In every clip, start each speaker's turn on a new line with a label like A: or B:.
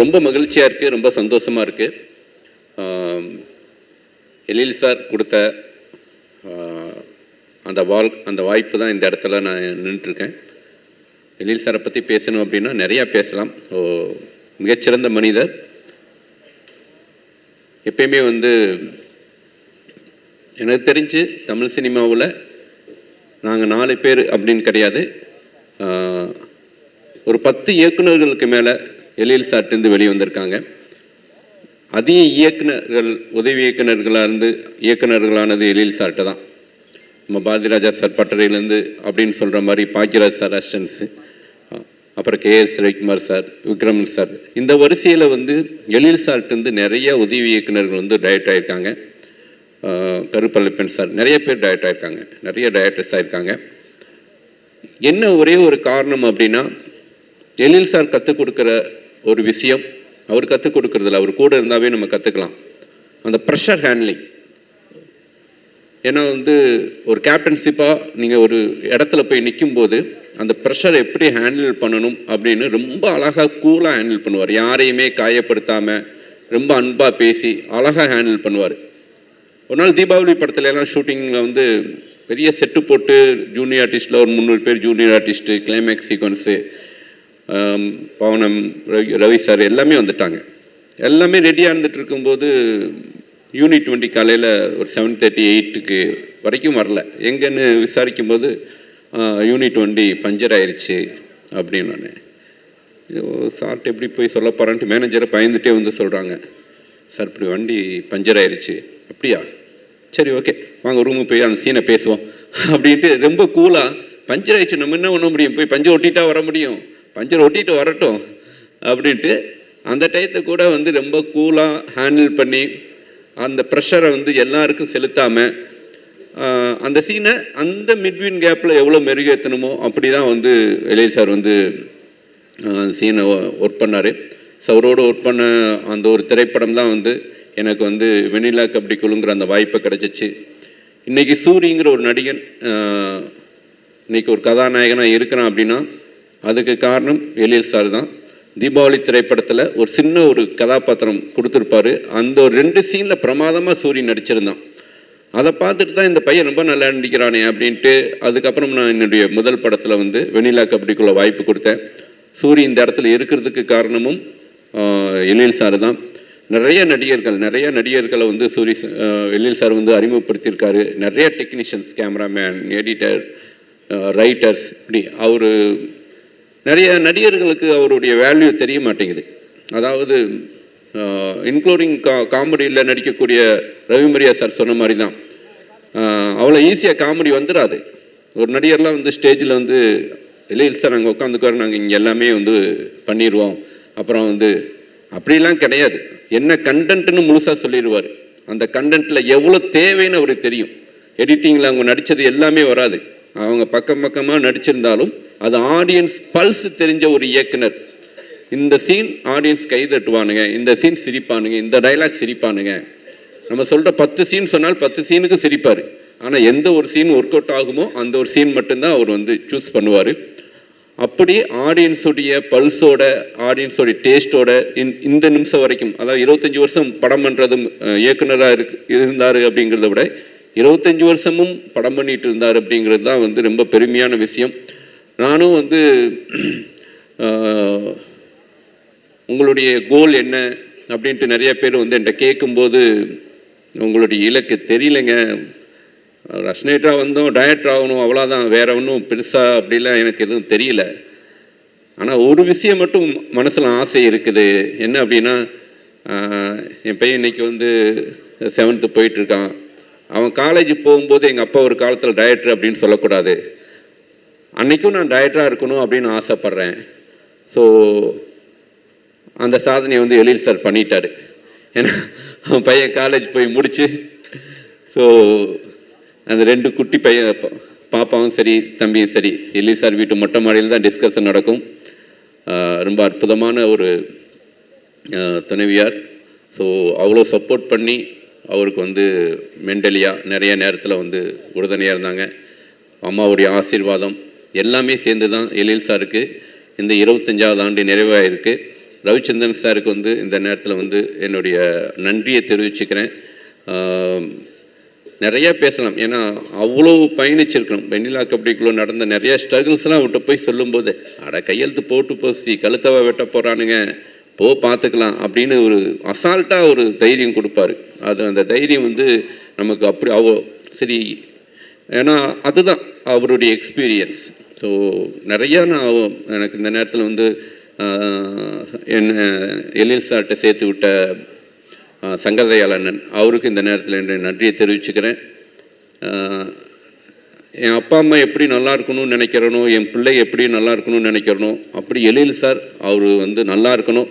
A: ரொம்ப மகிழ்ச்சியாக இருக்குது ரொம்ப சந்தோஷமாக இருக்குது எழில் சார் கொடுத்த அந்த வால் அந்த வாய்ப்பு தான் இந்த இடத்துல நான் நின்றுட்டுருக்கேன். எழில் சாரை பற்றி பேசணும் அப்படின்னா நிறையா பேசலாம். ஓ மிகச்சிறந்த மனிதர். எப்பயுமே வந்து எனக்கு தெரிஞ்சு தமிழ் சினிமாவில் நாங்கள் நாலு பேர் அப்படின்னு கிடையாது. ஒரு பத்து இயக்குனர்களுக்கு மேலே எழில் சார்ட்டேருந்து வெளியே வந்திருக்காங்க. அதிக இயக்குனர்கள் உதவி இயக்குனர்களாக இருந்து இயக்குனர்களானது எழில் சார்ட்டு தான். நம்ம பாரதிராஜா சார் பட்டறையிலேருந்து அப்படின்னு சொல்கிற மாதிரி பாக்கியராஜ் சார் அசிஸ்டன்ஸு அப்புறம் K S Ravikumar sir Vikraman sir. இந்த வரிசையில் வந்து எழில் சார்ட்டேருந்து நிறைய உதவி இயக்குநர்கள் வந்து டயட் ஆகியிருக்காங்க கருப்பள்ளப்பன் சார் நிறைய பேர் டயட் ஆகியிருக்காங்க நிறைய டயட்டர்ஸ் ஆகியிருக்காங்க என்ன ஒரே ஒரு காரணம் அப்படின்னா எழில் சார் கற்றுக் கொடுக்குற ஒரு விஷயம் அவர் கற்றுக் கொடுக்குறதில்ல. அவர் கூட இருந்தாவே நம்ம கற்றுக்கலாம் அந்த ப்ரெஷர் ஹேண்ட்லிங் ஏன்னா வந்து ஒரு கேப்டன்ஷிப்பாக நீங்கள் ஒரு இடத்துல போய் நிற்கும்போது அந்த ப்ரெஷரை எப்படி ஹேண்டில் பண்ணணும் அப்படின்னு ரொம்ப அழகாக கூலாக ஹேண்டில் பண்ணுவார். யாரையுமே காயப்படுத்தாமல் ரொம்ப அன்பாக பேசி அழகாக ஹேண்டில் பண்ணுவார். ஒரு நாள் தீபாவளி படத்துல எல்லாம் ஷூட்டிங்கில் வந்து பெரிய செட்டு போட்டு ஜூனியர் ஆர்டிஸ்ட்டில் ஒரு முந்நூறு பேர் ஜூனியர் ஆர்டிஸ்ட்டு கிளைமேக்ஸ் சீக்வன்ஸு பவனம் ரவி ரவி சார் எல்லாமே வந்துட்டாங்க. எல்லாமே ரெடியாக இருந்துகிட்டு இருக்கும்போது யூனிட் டுவெண்ட்டி காலையில் ஒரு செவன் தேர்ட்டி எயிட்டுக்கு வரைக்கும் வரல. எங்கேன்னு விசாரிக்கும் போது யூனிட் டுவெண்ட்டி பஞ்சர் ஆயிடுச்சு அப்படின்னு நான் சார்ட் எப்படி போய் சொல்ல போகிறான்ட்டு மேனேஜரை பயந்துகிட்டே வந்து சொல்கிறாங்க சார் இப்படி வண்டி பஞ்சர் ஆயிடுச்சு அப்படியா? சரி ஓகே வாங்க ரூமுக்கு போய் அந்த சீனை பேசுவோம். அப்படின்ட்டு ரொம்ப கூலாக பஞ்சர் ஆயிடுச்சு நம்ம என்ன பண்ண முடியும்? போய் பஞ்சர் ஒட்டிட்டா வர முடியும். பஞ்சர் ஒட்டிட்டு வரட்டும் அப்படின்ட்டு அந்த டயத்தை கூட வந்து ரொம்ப கூலாக ஹேண்டில் பண்ணி அந்த ப்ரெஷரை வந்து எல்லாருக்கும் செலுத்தாமல் அந்த சீனை அந்த மிட்வீன் கேப்பில் எவ்வளோ மெருகேற்றணுமோ அப்படி தான் வந்து எழில் சார் வந்து சீனை ஒர்க் பண்ணார். சவரோடு ஒர்க் பண்ண அந்த ஒரு திரைப்படம் தான் வந்து எனக்கு வந்து வெண்ணிலா கபடி குழுங்கிற அந்த வாய்ப்பை கிடச்சிச்சு. இன்றைக்கி சூரிங்கிற ஒரு நடிகன் இன்றைக்கி இன்னைக்கு ஒரு கதாநாயகனாக இருக்கிறான் அப்படின்னா அதுக்கு காரணம் எழில் சார் தான். தீபாவளி திரைப்படத்தில் ஒரு சின்ன ஒரு கதாபாத்திரம் கொடுத்துருப்பாரு. அந்த ஒரு ரெண்டு சீனில் பிரமாதமாக சூரியன் நடிச்சிருந்தான். அதை பார்த்துட்டு தான் இந்த பையன் ரொம்ப நல்லா நடிக்கிறானே அப்படின்ட்டு அதுக்கப்புறம் நான் என்னுடைய முதல் படத்தில் வந்து வெண்ணிலா கபடிக்குள்ள வாய்ப்பு கொடுத்தேன். சூரி இந்த இடத்துல இருக்கிறதுக்கு காரணமும் எழில் சார் தான். நிறைய நடிகர்கள் நிறைய நடிகர்களை வந்து சூரிய எழில் சார் வந்து அறிமுகப்படுத்தியிருக்காரு. நிறைய டெக்னீஷியன்ஸ் கேமராமேன் எடிட்டர் ரைட்டர்ஸ் இப்படி அவர் நிறைய நடிகர்களுக்கு அவருடைய வேல்யூ தெரிய மாட்டேங்குது. அதாவது இன்க்ளூடிங் கா காமெடியில் நடிக்கக்கூடிய ரவிமரியா சார் சொன்ன மாதிரி தான் அவ்வளோ ஈஸியாக காமெடி வந்துடாது ஒரு நடிகர்லாம் வந்து ஸ்டேஜில் வந்து எழில் சார் நாங்கள் உட்காந்துக்குவார் நாங்கள் இங்கே எல்லாமே வந்து பண்ணிடுவோம் அப்புறம் வந்து அப்படிலாம் கிடையாது. என்ன கண்டென்ட்னு முழுசாக சொல்லிடுவார் அந்த கண்டென்ட்டில் எவ்வளோ தேவைன்னு அவருக்கு தெரியும். எடிட்டிங்கில் அவங்க நடித்தது எல்லாமே வராது. அவங்க பக்கம் பக்கமாக நடிச்சிருந்தாலும் அது ஆடியன்ஸ் பல்ஸ் தெரிஞ்ச ஒரு இயக்குனர். இந்த சீன் ஆடியன்ஸ் கை தட்டுவானுங்க இந்த சீன் சிரிப்பானுங்க இந்த டைலாக் சிரிப்பானுங்க. நம்ம சொல்கிற பத்து சீன் சொன்னால் பத்து சீனுக்கு சிரிப்பார். ஆனால் எந்த ஒரு சீன் ஒர்க் அவுட் ஆகுமோ அந்த ஒரு சீன் மட்டும்தான் அவர் வந்து சூஸ் பண்ணுவார். அப்படி ஆடியன்ஸுடைய பல்ஸோட ஆடியன்ஸோடைய டேஸ்ட்டோட இந்த நிமிஷம் வரைக்கும் அதாவது இருபத்தஞ்சி வருஷம் படம் பண்ணுறதும் இயக்குனராக இருக்கு இருந்தார் அப்படிங்கிறத விட இருபத்தஞ்சி வருஷமும் படம் பண்ணிட்டு இருந்தார் அப்படிங்கிறது தான் வந்து ரொம்ப பெருமையான விஷயம். நானும் வந்து உங்களுடைய கோல் என்ன அப்படின்ட்டு நிறைய பேர் வந்து என்கிட்ட கேட்கும்போது உங்களுடைய இலக்கு தெரியலைங்க. ரஷ்னேட்டராக வந்தோம் டயட் ஆகணும் அவ்வளோதான் வேற ஒன்றும் பெருசாக அப்படிலாம் எனக்கு எதுவும் தெரியல. ஆனால் ஒரு விஷயம் மட்டும் மனசில் ஆசை இருக்குது. என்ன அப்படின்னா என் பையன் இன்னைக்கு வந்து செவன்த்து போயிட்டுருக்கான் அவன் காலேஜ் போகும்போது எங்கள் அப்பா ஒரு காலத்தில் டயட்ரு அப்படின்னு சொல்லக்கூடாது. அன்றைக்கும் நான் டயட்டாக இருக்கணும் அப்படின்னு ஆசைப்பட்றேன். ஸோ அந்த சாதனையை வந்து எழில் சார் பண்ணிட்டார். ஏன்னா அவன் பையன் காலேஜ் போய் முடிச்சு ஸோ அந்த ரெண்டு குட்டி பையன் பாப்பாவும் சரி தம்பியும் சரி எழில் சார் வீட்டு மொட்டை மாடியில் தான் டிஸ்கஷன் நடக்கும். ரொம்ப அற்புதமான ஒரு துணைவியார். ஸோ அவ்வளோ சப்போர்ட் பண்ணி அவருக்கு வந்து மென்டலியாக நிறைய நேரத்தில் வந்து உறுதுணையாக இருந்தாங்க. அம்மாவுடைய ஆசீர்வாதம் எல்லாமே சேர்ந்து தான் எழில் சாருக்கு இந்த இருபத்தஞ்சாவது ஆண்டு நிறைவாயிருக்கு. ரவிச்சந்திரன் சாருக்கு வந்து இந்த நேரத்தில் வந்து என்னுடைய நன்றியை தெரிவிச்சுக்கிறேன். நிறையா பேசலாம். ஏன்னா அவ்வளோ பயணிச்சிருக்கணும். வெண்ணிலா கபடிக்குள்ளே நடந்த நிறையா ஸ்ட்ரகிள்ஸ்லாம் அவர்கிட்ட போய் சொல்லும்போது அட கையெழுத்து போட்டு போசி கழுத்தவா வெட்ட போகிறானுங்க போ பார்த்துக்கலாம் அப்படின்னு ஒரு அசால்ட்டாக ஒரு தைரியம் கொடுப்பாரு. அது அந்த தைரியம் வந்து நமக்கு அப்படி அவ சரி ஏன்னா அதுதான் அவருடைய எக்ஸ்பீரியன்ஸ் ஸோ நிறையா நான் எனக்கு இந்த நேரத்தில் வந்து என்னை என்ன எழில் சார்கிட்ட சேர்த்து விட்ட ஆஹ், அண்ணன் அவருக்கு இந்த நேரத்தில் என்னுடைய நன்றியை தெரிவிச்சுக்கிறேன். என் அப்பா அம்மா எப்படி நல்லா இருக்கணும்னு நினைக்கிறனோ என் பிள்ளை எப்படி நல்லா இருக்கணும்னு நினைக்கிறனோ அப்படி எழில் சார் அவர் வந்து நல்லா இருக்கணும்.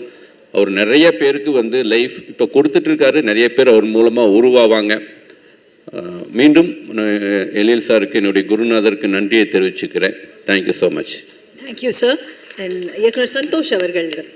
A: அவர் நிறைய பேருக்கு வந்து லைஃப் இப்போ கொடுத்துட்ருக்காரு நிறைய பேர் அவர் மூலமாக உருவாவாங்க. மீண்டும் நான் எழில் சாருக்கு என்னுடைய குருநாதருக்கு நன்றியை தெரிவிச்சுக்கிறேன். Thank you so much
B: thank you sir and இயக்குனர் சந்தோஷ் அவர்களிடம்